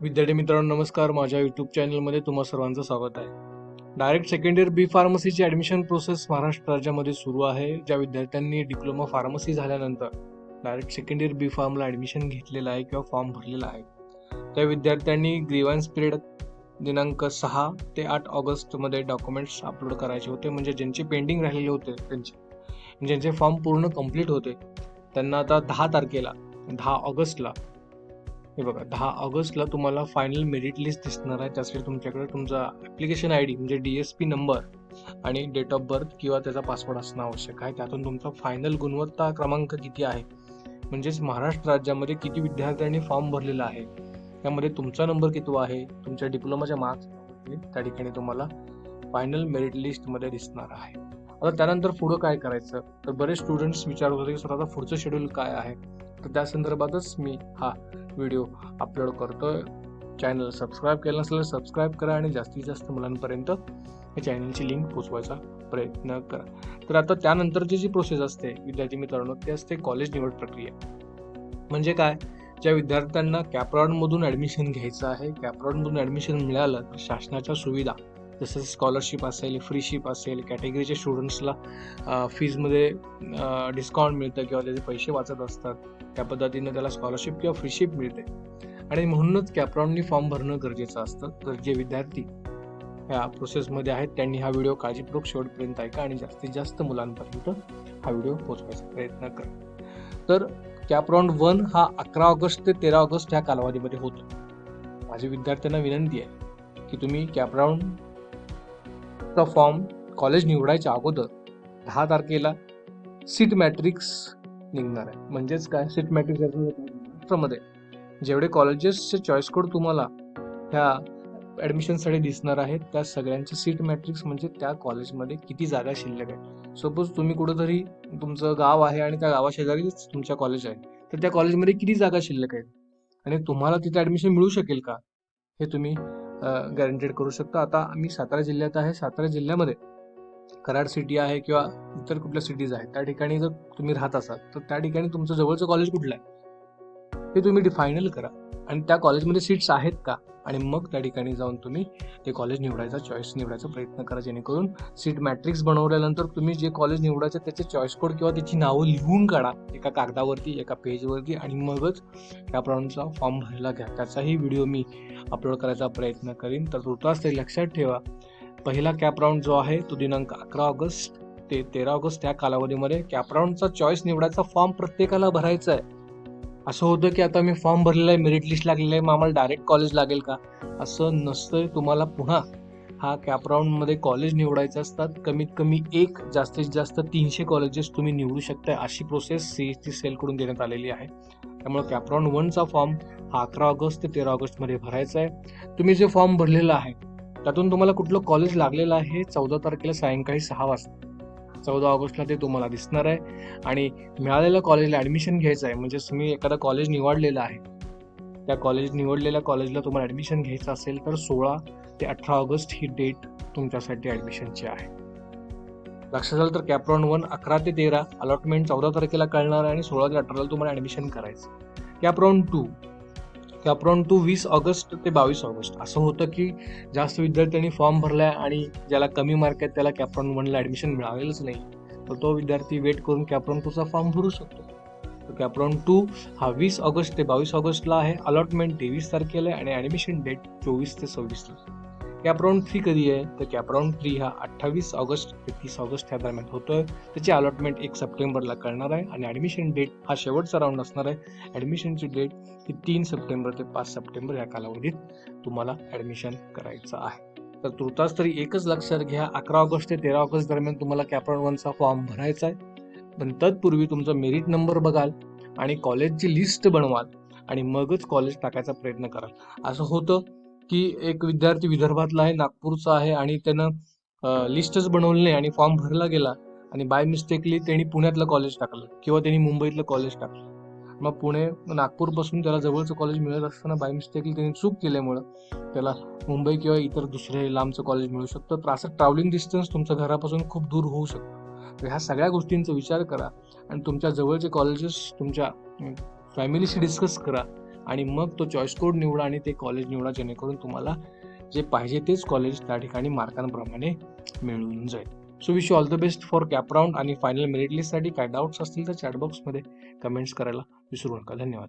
विद्यार्थी मित्रांनो नमस्कार. माझ्या यूट्यूब चॅनलमध्ये तुम्हा सर्वांचं स्वागत आहे. डायरेक्ट सेकंड इयर बी फार्मसीची ॲडमिशन प्रोसेस महाराष्ट्र राज्यामध्ये सुरू आहे. ज्या विद्यार्थ्यांनी डिप्लोमा फार्मसी झाल्यानंतर डायरेक्ट सेकंड इयर बी फार्मला ॲडमिशन घेतलेलं आहे किंवा फॉर्म भरलेला आहे. त्या विद्यार्थ्यांनी ग्रीवान्स पिरियड दिनांक सहा ते आठ ऑगस्टमध्ये डॉक्युमेंट्स अपलोड करायचे होते. म्हणजे ज्यांचे पेंडिंग राहिलेले होते त्यांचे ज्यांचे फॉर्म पूर्ण कंप्लीट होते त्यांना आता दहा तारखेला दहा ऑगस्टला हे बघा दहा ऑगस्टला तुम्हाला फायनल मेरिट लिस्ट दिसणार आहे. त्यासाठी तुमच्याकडे तुमचा ॲप्लिकेशन आय डी म्हणजे डी एस पी नंबर आणि डेट ऑफ बर्थ किंवा त्याचा पासवर्ड असणं आवश्यक आहे. त्यातून तुमचा फायनल गुणवत्ता क्रमांक किती आहे? म्हणजेच महाराष्ट्र राज्यामध्ये किती विद्यार्थ्यांनी फॉर्म भरलेला आहे? त्यामध्ये तुमचा नंबर किती आहे? तुमच्या डिप्लोमाच्या मार्क्स त्या ठिकाणी तुम्हाला फायनल मेरिट लिस्टमध्ये दिसणार आहे. आता त्यानंतर पुढं काय करायचं? तर बरेच स्टुडंट्स विचारत होते की सर आता पुढचं शेड्यूल काय आहे? तर त्या संदर्भातच मी हा व्हिडिओ अपलोड करतोय. चॅनल सबस्क्राईब केलं नसेल तर सबस्क्राईब करा आणि जास्तीत जास्त मुलांपर्यंत या चॅनलची लिंक पोचवायचा प्रयत्न करा. तर आता त्यानंतरची जी प्रोसेस असते विद्यार्थी मित्रांनो ते असते कॉलेज निवड प्रक्रिया. म्हणजे काय? ज्या विद्यार्थ्यांना कॅपराऊंडमधून ॲडमिशन घ्यायचं आहे कॅपराऊंडमधून ॲडमिशन मिळालं तर शासनाच्या सुविधा जसं स्कॉलरशिप असेल फ्रीशिप असेल कॅटेगरीच्या स्टुडंट्सला फीजमध्ये डिस्काउंट मिळतं किंवा त्याचे पैसे वाचत असतात. त्या पद्धतीनं त्याला स्कॉलरशिप किंवा फ्रीशिप मिळते. आणि म्हणूनच कॅप्रॉननी फॉर्म भरणं गरजेचं असतं. तर जे विद्यार्थी ह्या प्रोसेसमध्ये आहेत त्यांनी हा व्हिडिओ काळजीपूर्वक शेवटपर्यंत ऐका आणि जास्तीत जास्त मुलांपर्यंत हा व्हिडिओ पोहोचवायचा प्रयत्न करा. तर कॅपराऊंड वन हा अकरा ऑगस्ट ते तेरा ऑगस्ट ह्या कालावधीमध्ये होतो. माझी विद्यार्थ्यांना विनंती आहे की तुम्ही कॅपराऊंडचा फॉर्म कॉलेज निवडायच्या अगोदर दहा तारखेला सीट मॅट्रिक्स निघणार आहे. म्हणजेच काय? सीट मॅट्रिक्समध्ये जेवढे कॉलेजेसचे चॉईस कोड तुम्हाला ह्या ॲडमिशनसाठी दिसणार आहेत त्या सगळ्यांचे सीट मॅट्रिक्स म्हणजे त्या कॉलेजमध्ये किती जागा शिल्लक आहे सपोज तुम्ही कुठंतरी तुमचं गाव आहे आणि त्या गावाशेजारीच तुमच्या कॉलेज आहे. तर त्या कॉलेजमध्ये किती जागा शिल्लक आहेत? आणि तुम्हाला तिथे ॲडमिशन मिळू शकेल का? हे तुम्ही गॅरंटेड करू शकता. आता आम्ही सातारा जिल्ह्यात आहे. सातारा जिल्ह्यामध्ये कराड सिटी आहे किंवा इतर कुठल्या सिटीज आहेत त्या ठिकाणी जर तुम्ही राहत असाल तर त्या ठिकाणी तुमचं जवळचं कॉलेज कुठलं आहे? ते तुम्ही डिफायनल करा. आणि त्या कॉलेजमध्ये सीट्स आहेत का? आणि मग त्या ठिकाणी जाऊन तुम्ही ते कॉलेज निवडायचा चॉईस निवडायचा प्रयत्न करा जेणेकरून सीट मॅट्रिक्स बनवल्यानंतर तुम्ही जे कॉलेज निवडायचं त्याचे चॉईस कोड किंवा त्याची नावं लिहून काढा एका कागदावरती एका पेजवरती आणि मगच त्याप्रमाणेचा फॉर्म भरायला घ्या. त्याचाही व्हिडिओ मी अपलोड करायचा प्रयत्न करीन. तर तुर्तास ते लक्षात ठेवा. पहिला कॅप राऊंड जो आहे तो दिनांक अकरा ऑगस्ट ते तेरा ऑगस्ट त्या कालावधीमध्ये कॅप राऊंडचा चॉईस निवडायचा फॉर्म प्रत्येकाला भरायचा आहे. असं होतं की आता मी फॉर्म भरलेला आहे मेरिट लिस्ट लागलेलं आहे मग आम्हाला डायरेक्ट कॉलेज लागेल का? असं नसतं तुम्हाला पुन्हा. हा कॅप राऊंडमध्ये कॉलेज निवडायचे असतात कमीत कमी एक जास्तीत जास्त तीनशे कॉलेजेस तुम्ही निवडू शकताय अशी प्रोसेस सी एस टी सेलकडून देण्यात आलेली आहे. त्यामुळे कॅप राऊंड वनचा फॉर्म हा अकरा ऑगस्ट ते तेरा ऑगस्टमध्ये भरायचा आहे. तुम्ही जे फॉर्म भरलेला आहे त्यातून तुम्हाला कुठलं कॉलेज लागलेलं आहे चौदा तारखेला सायंकाळी सहा वाजता. चौदा ऑगस्टला ते तुम्हाला दिसणार आहे. आणि मिळालेल्या कॉलेजला ॲडमिशन घ्यायचं आहे म्हणजे तुम्ही एखादा कॉलेज निवडलेलं आहे. त्या कॉलेज निवडलेल्या कॉलेजला तुम्हाला ॲडमिशन घ्यायचं असेल तर सोळा ते अठरा ऑगस्ट ही डेट तुमच्यासाठी ॲडमिशनची आहे. लक्षात आलं तर कॅप्रॉन वन अकरा ते तेरा अलॉटमेंट चौदा तारखेला कळणार आहे आणि सोळा ते अठराला तुम्हाला ॲडमिशन करायचं कॅप्रॉन टू अप्रॉन टू वीस ऑगस्ट ते बावीस ऑगस्ट. असं होतं की जास्त विद्यार्थ्यांनी फॉर्म भरलाय आणि ज्याला कमी मार्क आहेत त्याला कॅप्रॉन वनला ॲडमिशन मिळालेलंच नाही. तर तो विद्यार्थी वेट करून कॅप्रॉन टूचा फॉर्म भरू शकतो. तर कॅप्रॉन टू हा वीस ऑगस्ट ते बावीस ऑगस्टला आहे. अलॉटमेंट तेवीस तारखेला आहे आणि ॲडमिशन डेट चोवीस ते सव्वीसला. कॅपराऊंड थ्री कधी आहे तर कॅपराऊंड थ्री हा अठ्ठावीस ऑगस्ट ते तीस ऑगस्ट ह्या दरम्यान होतोय. त्याची अलॉटमेंट एक सप्टेंबरला करणार आहे आणि ॲडमिशन डेट हा शेवटचा राऊंड असणार आहे. ॲडमिशनची डेट ही तीन सप्टेंबर ते पाच सप्टेंबर या कालावधीत तुम्हाला ॲडमिशन करायचं आहे. तर तुर्तास तरी एकच लक्षात घ्या अकरा ऑगस्ट ते तेरा ऑगस्ट दरम्यान तुम्हाला कॅपराऊंड वनचा फॉर्म भरायचा आहे. पण तत्पूर्वी तुमचा मेरिट नंबर बघाल आणि कॉलेजची लिस्ट बनवाल आणि मगच कॉलेज टाकायचा प्रयत्न कराल. असं होतं. की एक विद्यार्थी विदर्भातला आहे नागपूरचा आहे आणि त्यानं लिस्टच बनवली नाही आणि फॉर्म भरला गेला आणि बाय मिस्टेकली त्यांनी पुण्यातलं कॉलेज टाकलं किंवा त्यांनी मुंबईतलं कॉलेज टाकलं. मग पुणे नागपूरपासून त्याला जवळचं कॉलेज मिळत असताना बाय मिस्टेकली त्यांनी चूक केल्यामुळं त्याला मुंबई किंवा इतर दुसरे लांबचं कॉलेज मिळू शकतं. तर असं ट्रॅव्हलिंग डिस्टन्स तुमच्या घरापासून खूप दूर होऊ शकतं. तर ह्या सगळ्या गोष्टींचा विचार करा आणि तुमच्या जवळचे कॉलेजेस तुमच्या फॅमिलीशी डिस्कस करा. आणि मग तो चॉईस कोड निवडा आणि ते कॉलेज निवडा जेणेकरून तुम्हाला जे पाहिजे तेच कॉलेज त्या ठिकाणी मार्कांप्रमाणे मिळून जाईल. So wish you all the best for CAP round आणि फायनल मेरिट लिस्टसाठी काय डाऊट्स असतील तर चॅटबॉक्समध्ये कमेंट्स करायला विसरू नका. धन्यवाद.